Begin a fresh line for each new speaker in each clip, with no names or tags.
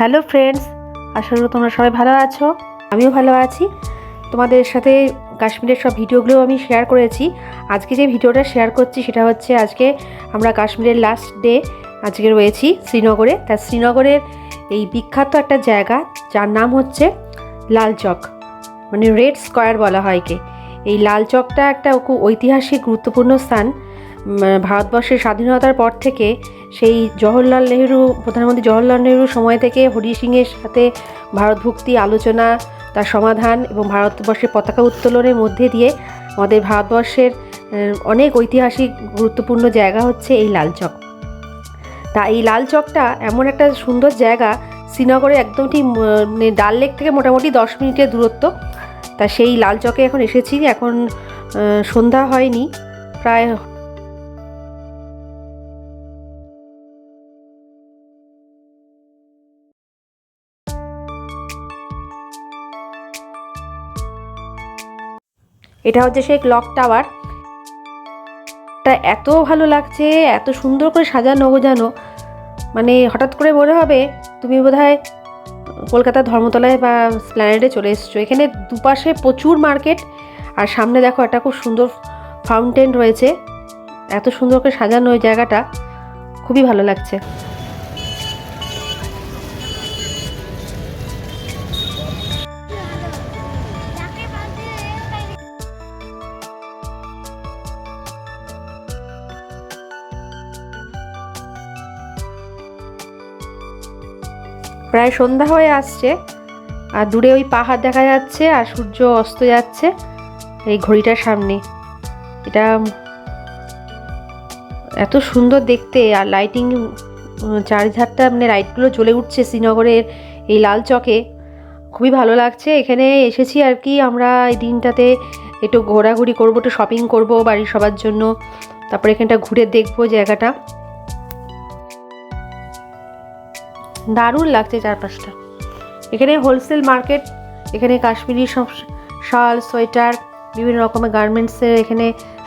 Hello friends করি তোমরা সবাই ভালো আছো। আমিও ভালো আছি। তোমাদের সাথে কাশ্মীরের সব ভিডিওগুলো আমি শেয়ার করেছি। আজকে যে ভিডিওটা শেয়ার করছি সেটা হচ্ছে আজকে আমরা কাশ্মীরের লাস্ট ডে আজকে রয়েছি শ্রীনগরে। তা শ্রীনগরের এই বিখ্যাত একটা জায়গা, যার নাম হচ্ছে লাল চক মানে রেড স্কোয়ার বলা হয় কে এই লাল চকটা একটা ঐতিহাসিক, গুরুত্বপূর্ণ স্থান। ভারতবর্ষের স্বাধীনতার পর থেকে সেই জওহরলাল নেহেরু, প্রধানমন্ত্রী জওহরলাল নেহেরুর সময় থেকে হরি সিংয়ের সাথে ভারতভুক্তি আলোচনা, তার সমাধান এবং ভারতবর্ষের পতাকা উত্তোলনের মধ্যে দিয়ে আমাদের ভারতবর্ষের অনেক ঐতিহাসিক গুরুত্বপূর্ণ জায়গা হচ্ছে এই লালচক তা এই লালচকটা এমন একটা সুন্দর জায়গা, শ্রীনগরে একদম ঠিক মানে ডাল লেক থেকে মোটামুটি দশ মিনিটের দূরত্ব। তা সেই লালচকে এখন এসেছি, এখন সন্ধ্যা হয়নি, প্রায় এটা হচ্ছে সেই ক্লক টাওয়ার তা এত ভালো লাগছে, এত সুন্দর করে সাজানো গোজানো মানে হঠাৎ করে মনে হবে তুমি বোধহয় কলকাতার ধর্মতলায় বা স্প্ল্যানেডে চলে এসছো। এখানে দুপাশে প্রচুর মার্কেট আর সামনে দেখো একটা খুব সুন্দর ফাউন্টেন রয়েছে। এত সুন্দর করে সাজানো ওই জায়গাটা, খুবই ভালো লাগছে। প্রায় সন্ধ্যা হয়ে আসছে। আর দূরে ওই পাহাড় দেখা যাচ্ছে আর সূর্য অস্ত যাচ্ছে এই ঘড়িটার সামনে। এটা এত সুন্দর দেখতে আর লাইটিং চারিধারটা মানে লাইটগুলো জ্বলে উঠছে শ্রীনগরের এই লাল চকে। খুবই ভালো লাগছে। এখানে এসেছি আর কি আমরা এই দিনটাতে একটু ঘোরাঘুরি করব, একটু শপিং করব বাড়ির সবার জন্য। তারপরে এখানটা ঘুরে দেখব জায়গাটা। দারুণ লাগছে চারপাশটা। এখানে হোলসেল মার্কেট এখানে কাশ্মীরি সব শাল, সোয়েটার, বিভিন্ন রকমের গার্মেন্টসের এখানে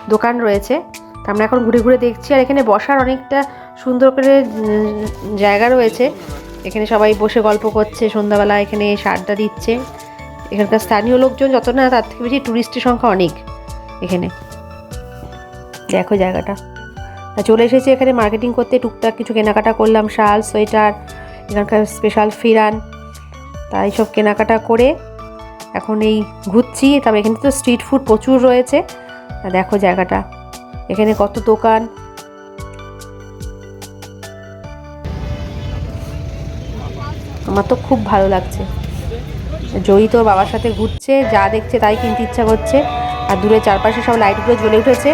দোকান রয়েছে। তা আমরা এখন ঘুরে ঘুরে দেখছি আর এখানে বসার অনেকটা সুন্দর করে জায়গা রয়েছে। এখানে সবাই বসে গল্প করছে, সন্ধ্যাবেলা এখানে এসে আড্ডা দিচ্ছে। এখানকার স্থানীয় লোকজন যত না, তার থেকে বেশি ট্যুরিস্টের সংখ্যা অনেক এখানে। দেখো জায়গাটা। চলে এসেছি এখানে মার্কেটিং করতে। টুকটাক কিছু কেনাকাটা করলাম, শাল, সোয়েটার এখানকার স্পেশাল ফিরান, তাই সব কেনাকাটা করে এখন এই ঘুরছি। তবে এখানে তো স্ট্রিট ফুড প্রচুর রয়েছে। দেখো জায়গাটা, এখানে কত দোকান। আমার তো খুব ভালো লাগছে। জয়ী তোর বাবার সাথে ঘুরছে, যা দেখছে তাই কিনতে ইচ্ছা করছে। আর দূরে চারপাশে সব লাইটগুলো জ্বলে উঠেছে।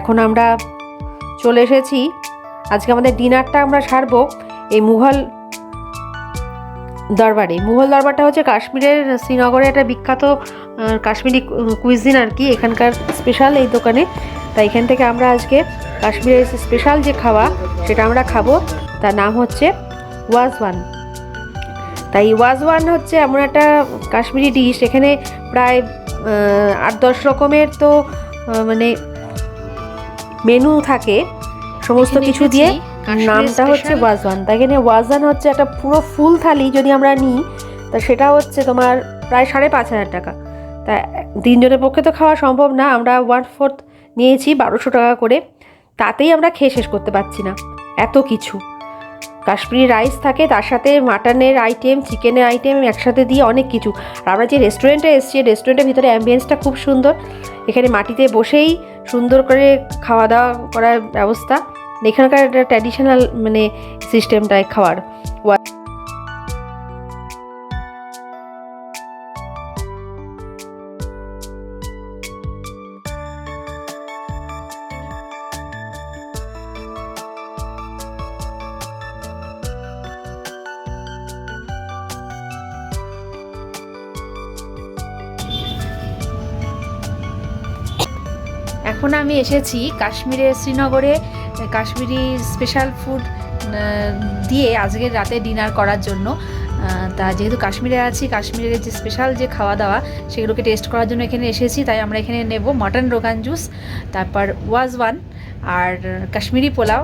এখন আমরা চলে এসেছি। আজকে আমাদের ডিনারটা আমরা সারবো এই মুঘল দরবারে। মুঘল দরবারটা হচ্ছে কাশ্মীরের শ্রীনগরে একটা বিখ্যাত কাশ্মীরি কুইজিন আর কি, এখানকার স্পেশাল এই দোকানে। তাই এখান থেকে আমরা আজকে কাশ্মীরের স্পেশাল যে খাওয়া, সেটা আমরা খাব। তার নাম হচ্ছে ওয়াজওয়ান। তাই ওয়াজওয়ান হচ্ছে এমন একটা কাশ্মীরি ডিশ এখানে প্রায় আট দশ রকমের তো মানে মেনু থাকে সমস্ত কিছু দিয়ে নামটা হচ্ছে ওয়াজওয়ান তাই এখানে ওয়াজওয়ান হচ্ছে একটা পুরো ফুল থালি যদি আমরা নিই তা সেটা হচ্ছে তোমার প্রায় সাড়ে পাঁচ হাজার টাকা। তা তিনজনের পক্ষে তো খাওয়া সম্ভব না আমরা ওয়ান ফোর্থ নিয়েছি বারোশো টাকা করে। তাতেই আমরা খেয়ে শেষ করতে পারছি না এত কিছু। কাশ্মীরি রাইস থাকে, তার সাথে মাটনের আইটেম চিকেনের আইটেম একসাথে দিয়ে অনেক কিছু। আর আমরা যে রেস্টুরেন্টে এসেছি রেস্টুরেন্টের ভিতরে অ্যাম্বিয়েন্সটা খুব সুন্দর। এখানে মাটিতে বসেই সুন্দর করে খাওয়া দাওয়া করার ব্যবস্থা। এখানকার একটা ট্র্যাডিশনাল মানে সিস্টেমটায় খাওয়ার।
এখন আমি এসেছি কাশ্মীরে শ্রীনগরে, কাশ্মীরি স্পেশাল ফুড দিয়ে আজকের রাতে ডিনার করার জন্য। তা যেহেতু কাশ্মীরে আছি, কাশ্মীরের যে স্পেশাল যে খাওয়া দাওয়া সেগুলোকে টেস্ট করার জন্য এখানে এসেছি, তাই আমরা এখানে নেব মটন রোগান জুস তারপর ওয়াজ ওয়ান আর কাশ্মীরি পোলাও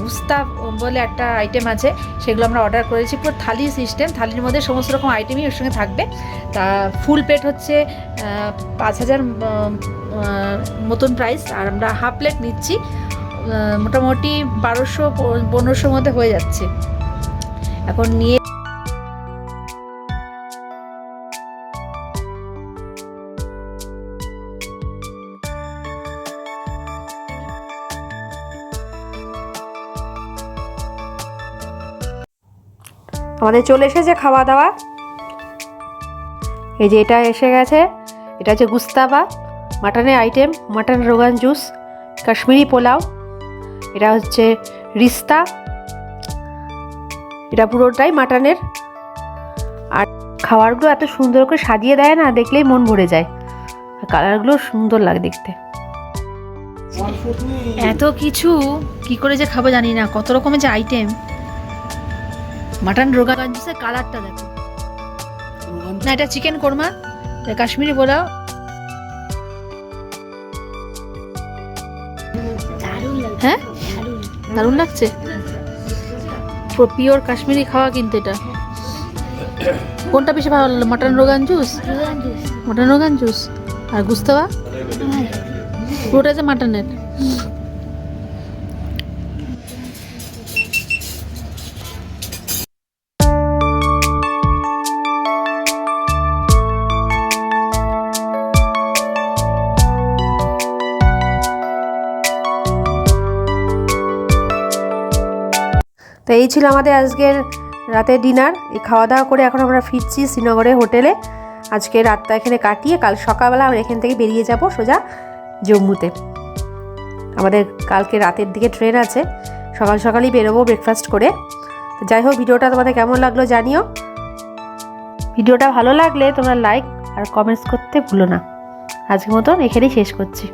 গুস্তা বলে একটা আইটেম আছে, সেগুলো আমরা অর্ডার করেছি। পুরো থালি সিস্টেম থালির মধ্যে সমস্ত রকম আইটেমই ওর সঙ্গে থাকবে। তা ফুল প্লেট হচ্ছে পাঁচ হাজার মতন প্রাইস আর আমরা হাফ প্লেট নিচ্ছি মোটামুটি বারোশো, পনেরোশোর মধ্যে হয়ে যাচ্ছে। এখন নিয়ে
আমাদের চলে এসেছে খাওয়া দাওয়া। এই যে এটা এসে গেছে, এটা হচ্ছে গুস্তাবা, মাটনের আইটেম মাটন রোগান জুস কাশ্মীরি পোলাও, এটা হচ্ছে রিস্তা, এটা পুরোটাই মাটনের। আর খাবারগুলো এত সুন্দর করে সাজিয়ে দেয় না, দেখলেই মন ভরে যায়। আর কালারগুলো সুন্দর লাগে দেখতে।
এত কিছু কি করে যে খাব জানি না, কত রকমের যে আইটেম মাটন রোগা জুসের কালারটা দেখো। না এটা চিকেন কোরমা এটা কাশ্মীরি পোলাও। হ্যাঁ? দারুণ লাগছে? পুরো পিওর কাশ্মীরি খাওয়া কিন্তু এটা। কোনটা বেশি ভালো লাগল মটন রোগান জুস মটন রোগান জুস আর গুস্তাবা? পুরোটা যে মাটনের
এই ছিল আমাদের আজকের রাতের ডিনার। এই খাওয়া দাওয়া করে এখন আমরা ফিরছি শ্রীনগরে হোটেলে। আজকে রাতটা এখানে কাটিয়ে কাল সকালবেলা আমরা এখান থেকে বেরিয়ে যাব সোজা জম্মুতে। আমাদের কালকে রাতের দিকে ট্রেন আছে। সকাল সকালই বেরোবো ব্রেকফাস্ট করে। তো যাই হোক, ভিডিওটা তোমাদের কেমন লাগল জানিও। ভিডিওটা ভালো লাগলে তোমরা লাইক আর কমেন্টস করতে ভুলো না। আজকের মতন এখানেই শেষ করছি।